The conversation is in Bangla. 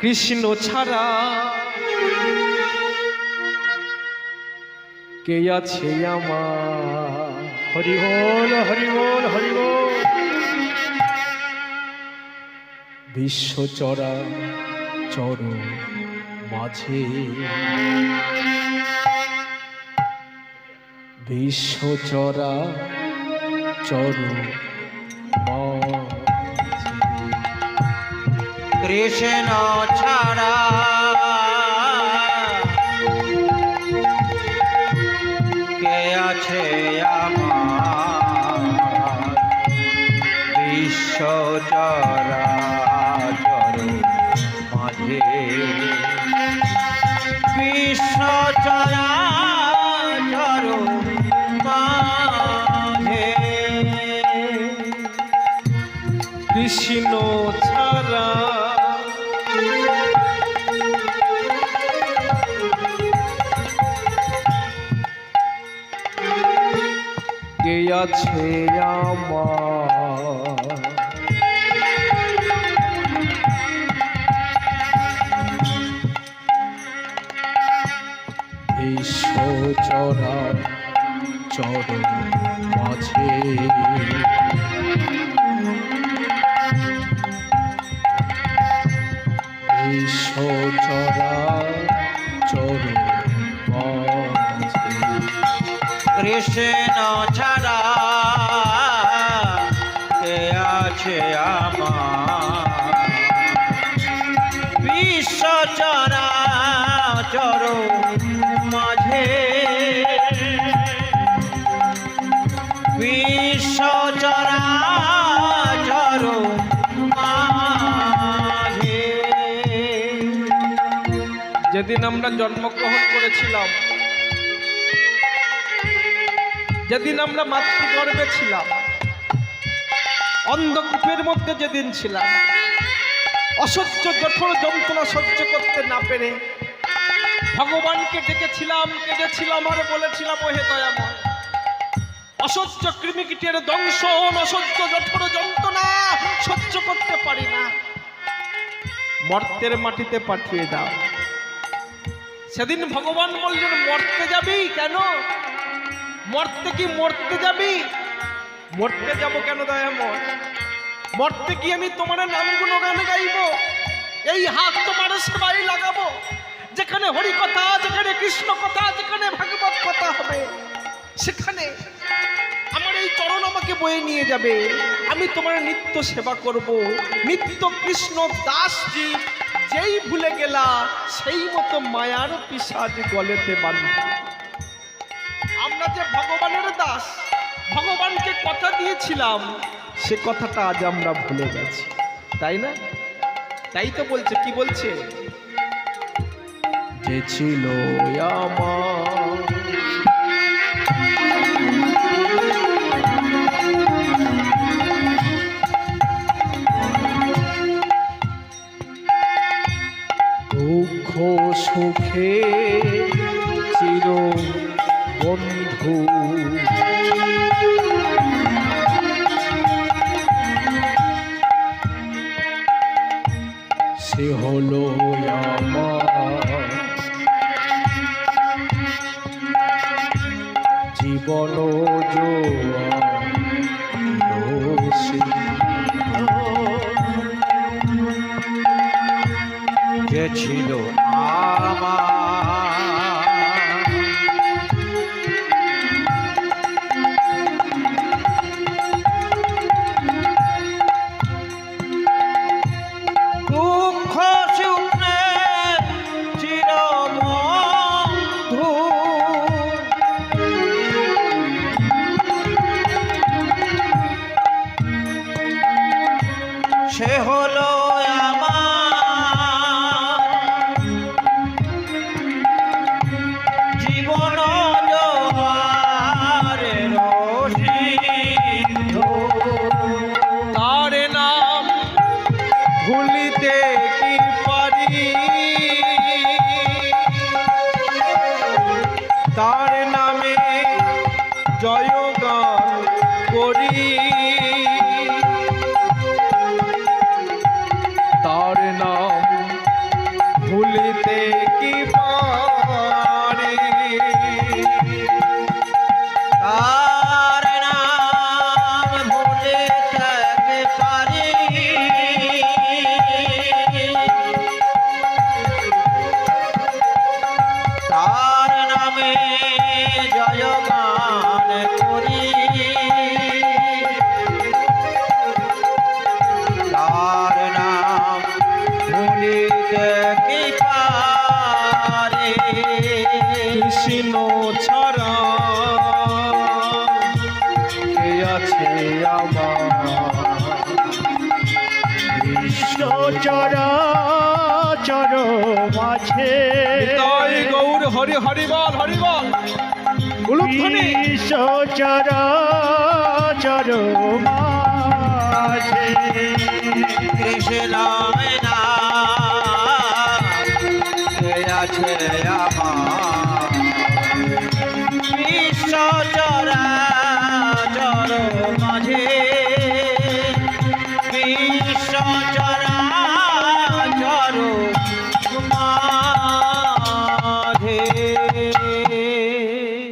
কৃষ্ণ ছাড়া কে আছে আমার? হরি বল হরি বল হরি বল। বিশ্ব চরা মাঝে। বিশ্ব চরা চর মাঝে। কৃষ্ণ ছাড়া। কে আছে আমার? বিশ্ব চরাচর মাঝে। বিশ্ব চরাচর মাঝে। কৃষ্ণ আছে আমার। বিশ্ব চরা চর মাঝে। চরা চর কৃষ্ণ ছাড়া কে আছে আমার? বিশ্ব চরা মাঝে। যেদিন আমরা জন্মগ্রহণ করেছিলাম যেদিন আমরা মাতৃগর্ভে ছিলাম, অন্ধকূপের মধ্যে যেদিন ছিলাম, অসহ্য জঠর যন্ত্রণা সহ্য করতে না পেরে ভগবানকে ডেকেছিলাম, কেঁদেছিলাম আর বলেছিলাম, ওহে দয়াময়, অসহ্য কৃমিকীটের দংশন, অসহ্য জঠর যন্ত্রণা সহ্য করতে পারি না। মর্তের মাটিতে পাঠিয়ে দাও। সেদিন ভগবান বললেন, মরতে যাবি কেন? মরতে কি মরতে যাবি? মরতে যাব কেন দয়াময় মরতে কি আমি তোমার নামগুলো গানে গাইব। এই হাত তোমার সেবাই লাগাবো। যেখানে হরি কথা যেখানে কৃষ্ণ কথা যেখানে ভাগবত কথা হবে, সেখানে আমার এই চরণ আমাকে বয়ে নিয়ে যাবে। আমি তোমার নিত্য সেবা করব। নিত্য কৃষ্ণ দাসজি যেই ভুলে গেলা, সেই মতো মায়ার পিসাজ গলেতে বান্ধ আমরা যে ভগবানের দাস, ভগবানকে কথা দিয়েছিলাম। সে কথাটা আজ আমরা ভুলে গেছি। তাই না? তাই তো বলছে, কি বলছে? যে ছিল দুঃখ সুখে চির বন্ধু সে হলো জীবন জোয়া ছাড়া কে আছে আমার? বিশ্ব চরা চর মাঝে গৌর হরি হরিবল হরিবল বিশ্ব চরা চর মাঝে কৃষ্ণ